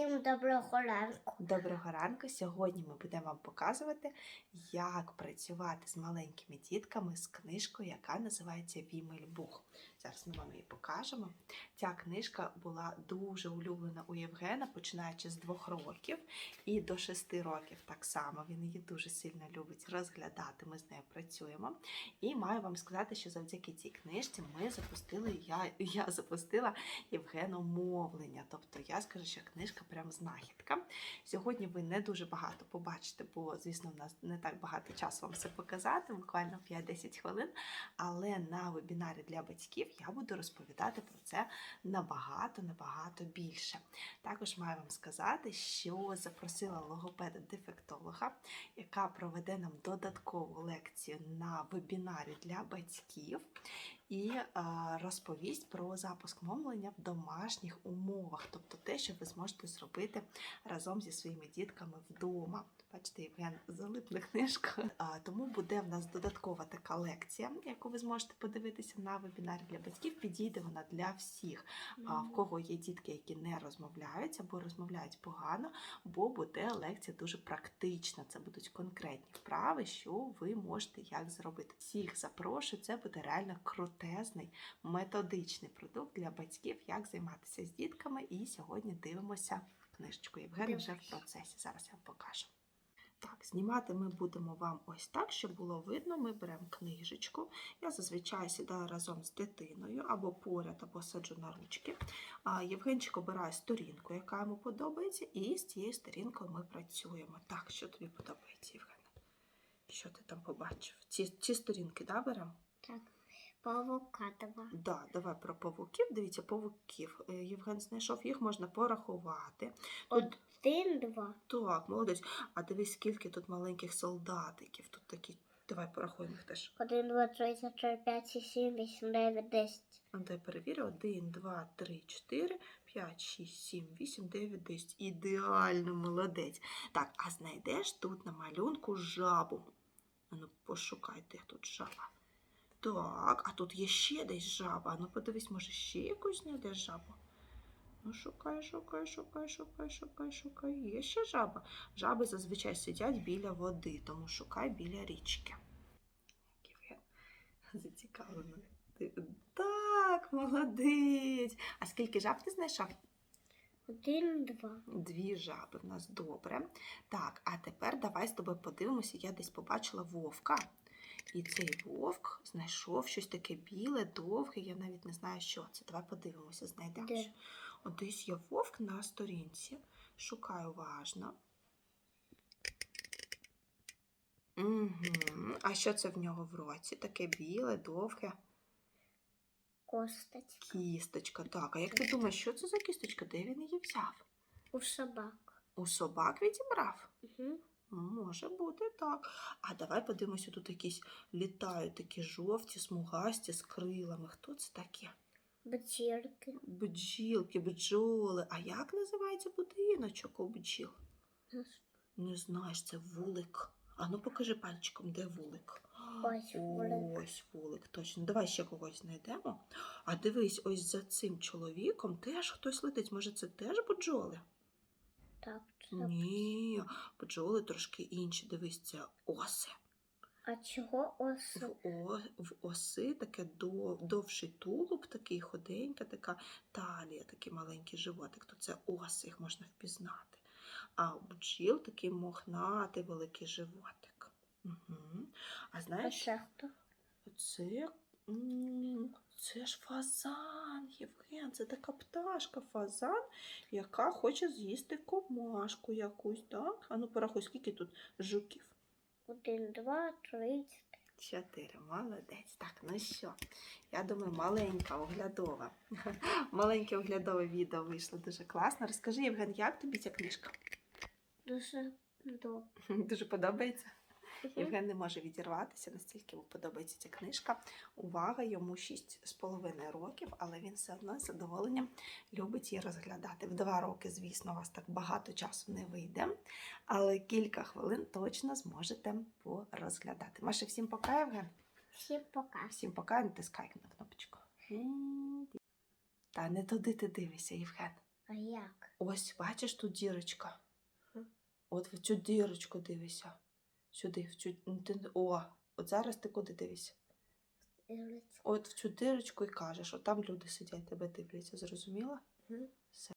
Всім доброго ранку. Доброго ранку! Сьогодні ми будемо вам показувати, як працювати з маленькими дітками з книжкою, яка називається Вімельбух. Зараз ми вам її покажемо. Ця книжка була дуже улюблена у Євгена, починаючи з двох років і до шести років так само. Він її дуже сильно любить розглядати. Ми з нею працюємо. І маю вам сказати, що завдяки цій книжці ми запустили, я, я запустила Євгену мовлення. Тобто я скажу, що книжка прям знахідка. Сьогодні ви не дуже багато побачите, бо, звісно, в нас не так багато часу вам все показати, буквально 5-10 хвилин. Але на вебінарі для батьків я буду розповідати про це набагато-набагато більше. Також маю вам сказати, що запросила логопеда-дефектолога, яка проведе нам додаткову лекцію на вебінарі для батьків і е, розповість про запуск мовлення в домашніх умовах, тобто те, що ви зможете зробити разом зі своїми дітками вдома. Бачите, Євген залип на книжку. А, Тому буде в нас додаткова така лекція, яку ви зможете подивитися на вебінарі для батьків. Підійде вона для всіх, а, в кого є дітки, які не розмовляють або розмовляють погано, бо буде лекція дуже практична. Це будуть конкретні вправи, що ви можете як зробити. Всіх запрошую, це буде реально крутезний методичний продукт для батьків, як займатися з дітками. І сьогодні дивимося книжечку. Євген вже в процесі. Зараз я вам покажу. Так, знімати ми будемо вам ось так, щоб було видно. Ми беремо книжечку. Я зазвичай сідаю разом з дитиною або поряд, або саджу на ручки. Євгенчик обирає сторінку, яка йому подобається, і з цією сторінкою ми працюємо. Так, що тобі подобається, Євген? Що ти там побачив? Ці, ці сторінки, да, беремо? Так, павукатова. Да, давай про павуків. Дивіться, павуків. Е, Євген знайшов, їх можна порахувати. Тут Один, два. так, молодець. А дивись, скільки тут маленьких солдатиків. Тут такі. Давай порахуємо їх теж. Один, два, три, чотири, п'ять, шість, сім, вісім, дев'ять, десять. А дай перевірю. 1, 2, 3, 4, 5, 6, 7, 8, 9, 10. Ідеально, молодець. Так, а знайдеш тут на малюнку жабу. Ну, пошукай, де тут жаба. Так, а тут є ще десь жаба. Ну, подивись, може, ще якусь знайдеш жабу. Ну, шукай, шукай, шукай, шукай, шукай, шукай. Є ще жаба. Жаби зазвичай сидять біля води, тому шукай біля річки. Зацікавлений. Так, молодець. А скільки жаб ти знайшов? Один, два. Дві жаби в нас добре. Так, а тепер давай з тобою подивимося. Я десь побачила вовка. І цей вовк знайшов щось таке біле, довге. Я навіть не знаю, що це. Давай подивимося, знайдемо. Де? От десь є вовк на сторінці. Шукаю уважно. Угу. А що це в нього в році? Таке біле, довге. Косточка. Кісточка. Так, а як ти думаєш, що це за кісточка? Де він її взяв? У собак. У собак відібрав? Угу. Може бути так. А давай подивимося, тут якісь літають такі жовті, смугасті з крилами. Хто це таке? Бутірки. Бджілки, бджоли. А як називається будиночок у бджіл? Не знаєш, це вулик. А ну покажи пальчиком, де вулик. Ось вулик. Ось вулик, точно. Давай ще когось знайдемо. А дивись, ось за цим чоловіком теж хтось летить. Може, це теж бджоли? Так, це. Ні, бджоли трошки інші. Дивись, це оси. А чого ось? В, о, в оси таке дов, довший тулуб, такий худенька, така талія, такий маленький животик. То це оси, їх можна впізнати. А у бджіл такий мохнатий великий животик. Угу. А А знаєш, ще хто? це, це ж фазан, Євген, це така пташка фазан, яка хоче з'їсти комашку якусь, так? А ну порахуй, скільки тут жуків? Один, два, три. Чотири, молодець. Так, ну що, я думаю, маленька оглядова. Маленьке оглядове відео вийшло дуже класно. Розкажи, Євген, як тобі ця книжка? Дуже добре. Дуже подобається. Євген не може відірватися, настільки йому подобається ця книжка. Увага, йому 6,5 років, але він все одно з задоволенням любить її розглядати. В два роки, звісно, у вас так багато часу не вийде, але кілька хвилин точно зможете порозглядати. Маша, всім пока, Євген. Всім пока. Всім пока, натискай на кнопочку. Та не туди ти дивишся, Євген. А як? Ось, бачиш, тут дірочка. От в цю дірочку дивися. Сюди, в цю. ну, О, от зараз ти куди дивишся? От в цю дирочку і кажеш, от там люди сидять, тебе дивляться, зрозуміла? Все.